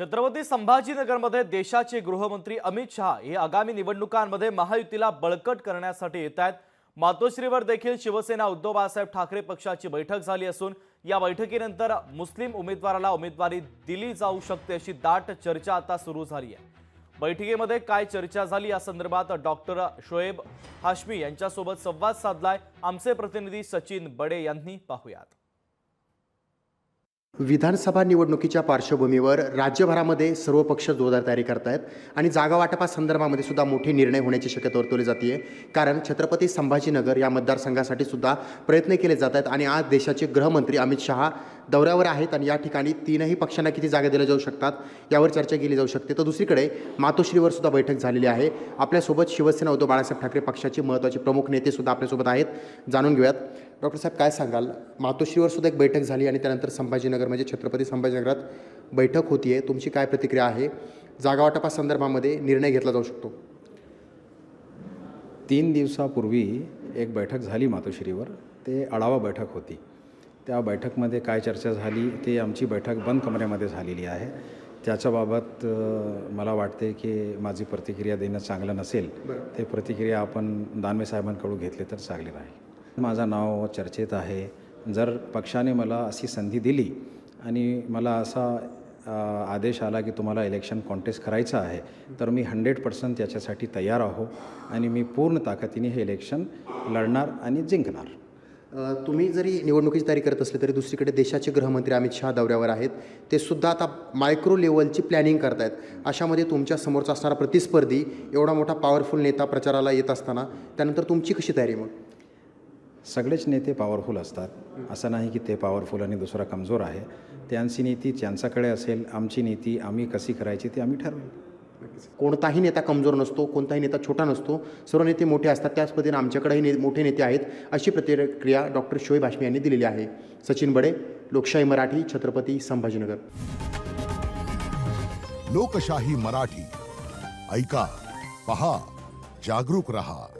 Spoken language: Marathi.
छत्रपती संभाजीनगरमध्ये देशाचे गृहमंत्री अमित शहा हे आगामी निवडणुकांमध्ये महायुतीला बळकट करण्यासाठी येत आहेत. मातोश्रीवर देखील शिवसेना उद्धव बाळासाहेब ठाकरे पक्षाची बैठक झाली असून या बैठकीनंतर मुस्लिम उमेदवाराला उमेदवारी दिली जाऊ शकते अशी दाट चर्चा आता सुरू झाली आहे. बैठकीमध्ये काय चर्चा झाली या संदर्भात डॉक्टर शोएब हाशमी यांच्यासोबत संवाद साधलाय. आमचे प्रतिनिधी सचिन बडे यांनी पाहूयात. विधानसभा निवडणुकीच्या पार्श्वभूमीवर राज्यभरामध्ये सर्व पक्ष जोरदार तयारी करत आहेत आणि जागा वाटपासंदर्भामध्ये सुद्धा मोठे निर्णय होण्याची शक्यता वर्तवली जाते कारण छत्रपती संभाजीनगर या मतदारसंघासाठी सुद्धा प्रयत्न केले जात आहेत आणि आज देशाचे गृहमंत्री अमित शहा दौऱ्यावर आहेत आणि या ठिकाणी तीनही पक्षांना किती जागा दिल्या जाऊ शकतात यावर चर्चा केली जाऊ शकते. तर दुसरीकडे मातोश्रीवर सुद्धा बैठक झालेली आहे. आपल्यासोबत शिवसेना उद्धव बाळासाहेब ठाकरे पक्षाचे महत्त्वाचे प्रमुख नेते सुद्धा आपल्यासोबत आहेत. जाणून घेऊयात. डॉक्टर साहेब काय सांगाल? मातोश्रीवर सुद्धा एक बैठक झाली आणि त्यानंतर संभाजीनगर म्हणजे छत्रपती संभाजीनगरात बैठक होती आहे तुमची काय प्रतिक्रिया आहे? जागावाटपा संदर्भामध्ये निर्णय घेतला जाऊ शकतो. तीन दिवसापूर्वी एक बैठक झाली मातोश्रीवर. ते आढावा बैठक होती. त्या बैठकमध्ये काय चर्चा झाली ते आमची बैठक बंद कमऱ्यामध्ये झालेली आहे. त्याच्याबाबत मला वाटते की माझी प्रतिक्रिया देणं चांगलं नसेल ते प्रतिक्रिया आपण दानवे साहेबांकडून घेतले तर चांगले राहील. माझं नाव चर्चेत आहे. जर पक्षाने मला अशी संधी दिली आणि मला असा आदेश आला की तुम्हाला इलेक्शन कॉन्टेस्ट करायचं आहे तर मी हंड्रेड पर्सेंट त्याच्यासाठी तयार आहो आणि मी पूर्ण ताकदीने हे इलेक्शन लढणार आणि जिंकणार. तुम्ही जरी निवडणुकीची तयारी करत असले तरी दुसरीकडे देशाचे गृहमंत्री अमित शहा दौऱ्यावर आहेत. ते सुद्धा आता मायक्रो लेवलची प्लॅनिंग करतायत. अशामध्ये तुमच्या समोरचा असणारा प्रतिस्पर्धी एवढा मोठा पॉवरफुल नेता प्रचाराला येत असताना त्यानंतर तुमची कशी तयारी मग? सगळेच नेते पॉवरफुल असतात. असं नाही की ते पॉवरफुल आणि दुसरा कमजोर आहे. त्यांची नीती ज्यांच्याकडे असेल आमची नीती आम्ही कशी करायची ती आम्ही ठरवू कोणताही नेता कमजोर नसतो कोणताही नेता छोटा नसतो. सर्व नेते मोठे असतात त्याच पद्धतीने आमच्याकडेही ने मोठे नेते आहेत अशी प्रतिक्रिया डॉक्टर शोएब हाशमी यांनी दिलेली आहे. सचिन बडे लोकशाही मराठी छत्रपती संभाजीनगर. लोकशाही मराठी. ऐका पहा जागरूक रहा.